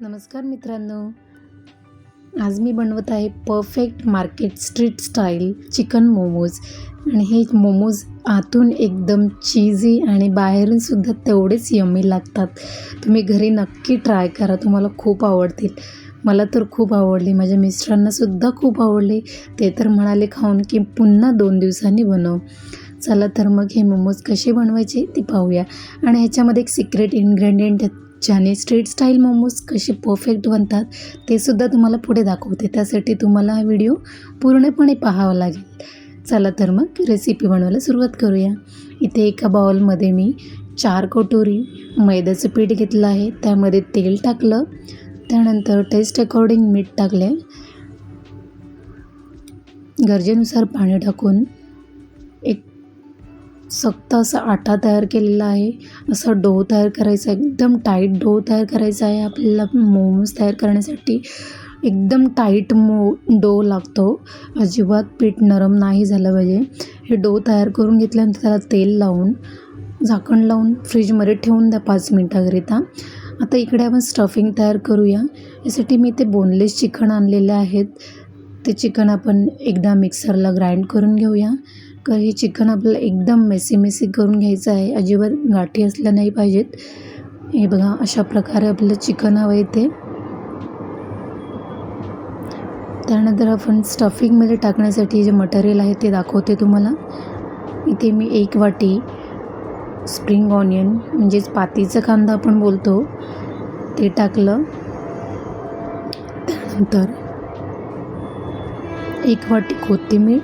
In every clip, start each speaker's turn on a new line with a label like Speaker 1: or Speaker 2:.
Speaker 1: नमस्कार मित्रांनो. आज मी बनवत आहे perfect market street style chicken momos आणि हे मोमोज आतून एकदम चीजी आणि बाहेरून सुद्धा तेवढेच यम्मी लागतात. तुम्ही घरी नक्की ट्राय करा तुम्हाला खूप आवडतील. मला तर खूप आवडली माझ्या मिस्टरांनासुद्धा खूप आवडले. ते तर म्हणाले खाऊन की पुन्हा दोन दिवसांनी बनव. चला तर मग हे मोमोज कसे बनवायचे ते पाहूया. आणि ह्याच्यामध्ये एक सिक्रेट इन्ग्रेडियंट ज्याने स्ट्रीट स्टाईल मोमोज कसे परफेक्ट बनतात ते सुद्धा तुम्हाला पुढे दाखवते. त्यासाठी तुम्हाला हा व्हिडिओ पूर्णपणे पाहावा लागेल. चला तर मग रेसिपी बनवायला सुरुवात करूया. इथे एका बाउलमध्ये मी चार कटोरी मैद्याचं पीठ घेतलं आहे. त्यामध्ये तेल टाकलं. त्यानंतर टेस्ट अकॉर्डिंग मीठ टाकले गरजेनुसार पाणी टाकून एक सक्त असा आटा तयार केलेला आहे. असा डो तयार करायचा आहे एकदम टाईट डो तयार करायचा आहे आपल्याला मोमोज तयार करण्यासाठी. एकदम टाईट मो डो लागतो. अजिबात पीठ नरम नाही झालं पाहिजे. हे डो तयार करून घेतल्यानंतर त्याला तेल लावून झाकण लावून फ्रीजमध्ये ठेवून द्या पाच मिनटाकरिता. आता इकडे आपण स्टफिंग तयार करूया. यासाठी मी ते बोनलेस चिकन आणलेले आहेत. ते चिकन आपण एकदा मिक्सरला ग्राइंड करून घेऊया. तर हे चिकन आपल्याला एकदम मेसी मेसी करून घ्यायचं आहे. अजिबात गाठी असल्या नाही पाहिजेत. हे बघा अशा प्रकारे आपलं चिकन हवं येते त्यानंतर आपण स्टफिंगमध्ये टाकण्यासाठी जे मटेरियल आहे ते दाखवते तुम्हाला. इथे मी एक वाटी स्प्रिंग ऑनियन म्हणजेच पातीचा कांदा आपण बोलतो ते टाकलं. त्यानंतर एक वाटी कोथिंबीर.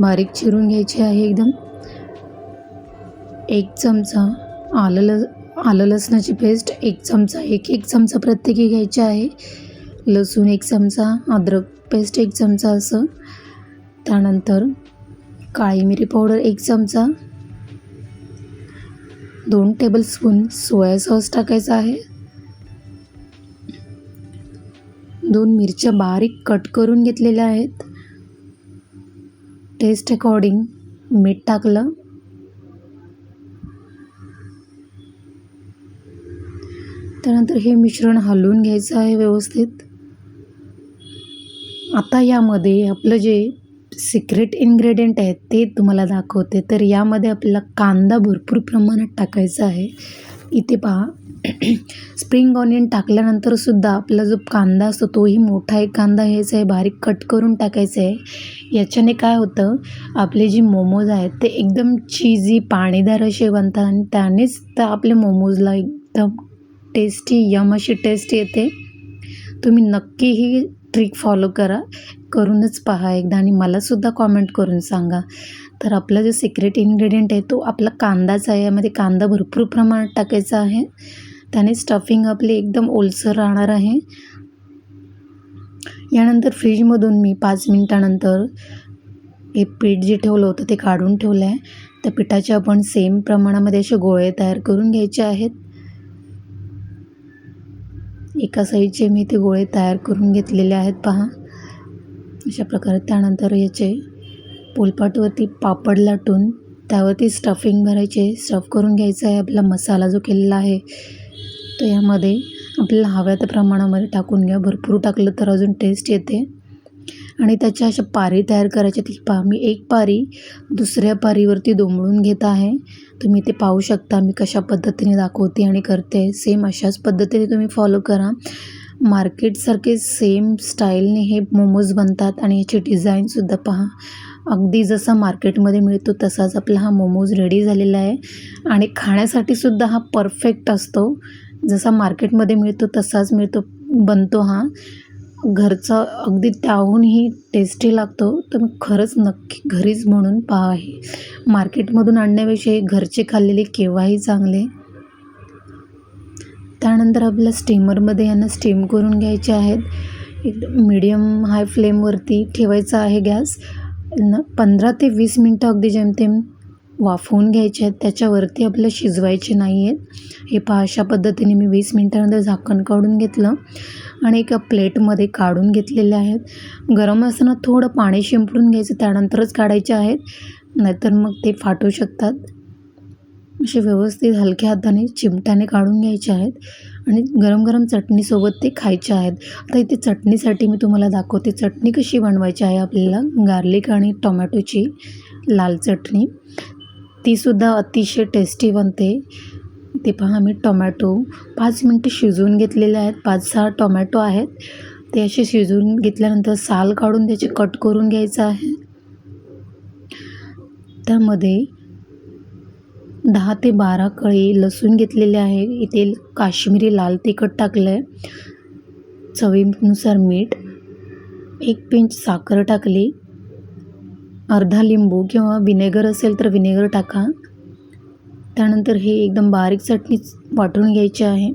Speaker 1: बारीक चिरून घ्यायची आहे एकदम. एक चमचा आलं ल आलं लसणाची पेस्ट एक चमचा एक एक चमचा प्रत्येकी घ्यायची आहे. लसूण एक चमचा अद्रक पेस्ट एक चमचा असं. त्यानंतर काळी मिरी पावडर एक चमचा. दोन टेबलस्पून सोया सॉस टाकायचा आहे. दोन मिरच्या बारीक कट करून घेतलेल्या आहेत. टेस्ट अकॉर्डिंग मीठ टाकलं. त्यानंतर हे मिश्रण हलवून घ्यायचं आहे व्यवस्थित. आता यामध्ये आपलं जे सिक्रेट इन्ग्रेडियंट आहे ते तुम्हाला दाखवते. तर यामध्ये आपल्याला कांदा भरपूर प्रमाणात टाकायचा आहे. इथे पहा. स्प्रिंग ऑनियन टाकल्यानंतरसुद्धा आपला जो कांदा असतो तोही मोठा एक कांदा घ्यायचा आहे बारीक कट करून टाकायचं आहे. याच्याने काय होतं आपले जे मोमोज आहेत ते एकदम चीजी पाणीदार असे बनतात आणि त्यानेच तर आपल्या मोमोजला एकदम टेस्टी यम अशी टेस्ट येते. तुम्ही नक्की ही ट्रिक फॉलो करा करूनच पहा एकदा आणि मलासुद्धा कॉमेंट करून सांगा. तर आपला जो सिक्रेट इन्ग्रेडियंट आहे तो आपला कांदाच आहे. यामध्ये कांदा भरपूर प्रमाणात टाकायचा आहे. त्याने स्टफिंग आपली एकदम ओलसर राहणार आहे. यानंतर फ्रीजमधून मी पाच मिनटानंतर हे पीठ जे ठेवलं होतं ते काढून ठेवलं आहे. त्या पिठाचे आपण सेम प्रमाणामध्ये असे गोळे तयार करून घ्यायचे आहेत. एका साईडचे मी ते गोळे तयार करून घेतलेले आहेत पहा. अशा प्रकारे त्यानंतर याचे पोलपाटवरती पापड लाटून त्यावरती स्टफिंग भरायचे स्टफ करून घ्यायचा आहे. आपला मसाला जो केलेला आहे तो यामध्ये आपल्याला हव्या त्या प्रमाणामध्ये टाकून घ्या. भरपूर टाकलं तर अजून टेस्ट येते. आणि त्याच्या अशा पारी तयार करायच्या ती पहा मी एक पारी दुसऱ्या पारीवरती दोंबळून घेत आहे. तुम्ही ते पाहू शकता. मी कशा पद्धतीने दाखवते आणि करते. सेम अशाच पद्धतीने तुम्ही फॉलो करा. मार्केटसारखे सेम स्टाईलने हे मोमोज बनतात आणि याची डिझाईनसुद्धा पहा. अगदी जसा मार्केटमध्ये मिळतो तसाच आपला हा मोमोज रेडी झालेला आहे. आणि खाण्यासाठी सुद्धा हा परफेक्ट असतो. जसा मार्केटमध्ये मिळतो तसाच मिळतो बनतो हा. घरचा अगदी त्याहूनही टेस्टी लागतो तर मी खरंच नक्की घरीच म्हणून पहा हे. मार्केटमधून आणण्याविषयी घरचे खाल्लेले केव्हाही चांगले. त्यानंतर आपल्या स्टीमरमध्ये यांना स्टीम करून घ्यायचे आहेत. मीडियम हाय फ्लेमवरती ठेवायचा आहे गॅस. न पंधरा ते वीस मिनटं अगदी जेमतेम वाफवून घ्यायचे आहेत. त्याच्यावरती आपल्याला शिजवायचे नाही आहेत. हे पहा अशा पद्धतीने मी वीस मिनटानंतर झाकण काढून घेतलं आणि एका प्लेटमध्ये काढून घेतलेले आहेत. गरम असताना थोडं पाणी शिंपडून घ्यायचं त्यानंतरच काढायचे आहेत. नाहीतर मग ते फाटू शकतात. असे व्यवस्थित हलक्या हाताने चिमट्याने काढून घ्यायचे आहेत आणि गरम गरम चटणीसोबत ते खायचे आहेत. आता इथे चटणीसाठी मी तुम्हाला दाखवते चटणी कशी बनवायची आहे आपल्याला. गार्लिक आणि टोमॅटोची लाल चटणी. तीसुद्धा अतिशय टेस्टी बनते. ते पहा मी टोमॅटो. पाच मिनटं शिजवून घेतलेले आहेत. पाच सहा टोमॅटो आहेत. ते असे शिजवून घेतल्यानंतर साल काढून त्याचे कट करून घ्यायचं आहे. त्यामध्ये दहा ते बारा कळी लसूण घेतलेले आहे. इथे काश्मीरी लाल तिखट टाकलं आहे चवीनुसार मीठ. एक पिंच साखर टाकली. अर्धा लिंबू किंवा विनेगर असेल तर विनेगर टाका. त्यानंतर हे एकदम बारीक चटणी वाटून घ्यायची आहे.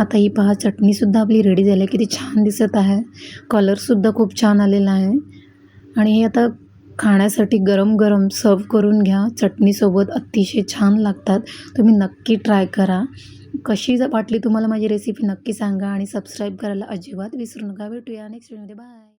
Speaker 1: आता ही पहा चटणीसुद्धा आपली रेडी झाली आहे. किती छान दिसत आहे. कलरसुद्धा खूप छान आलेला आहे. आणि हे आता खाण्यासाठी गरम गरम सर्व करून घ्या. चटणीसोबत अतिशय छान लागतात. तुम्ही नक्की ट्राय करा. कशी वाटली तुम्हाला माझी रेसिपी नक्की सांगा आणि सबस्क्राईब करायला अजिबात विसरू नका. भेटूया नेक्स्ट व्हिडिओमध्ये बाय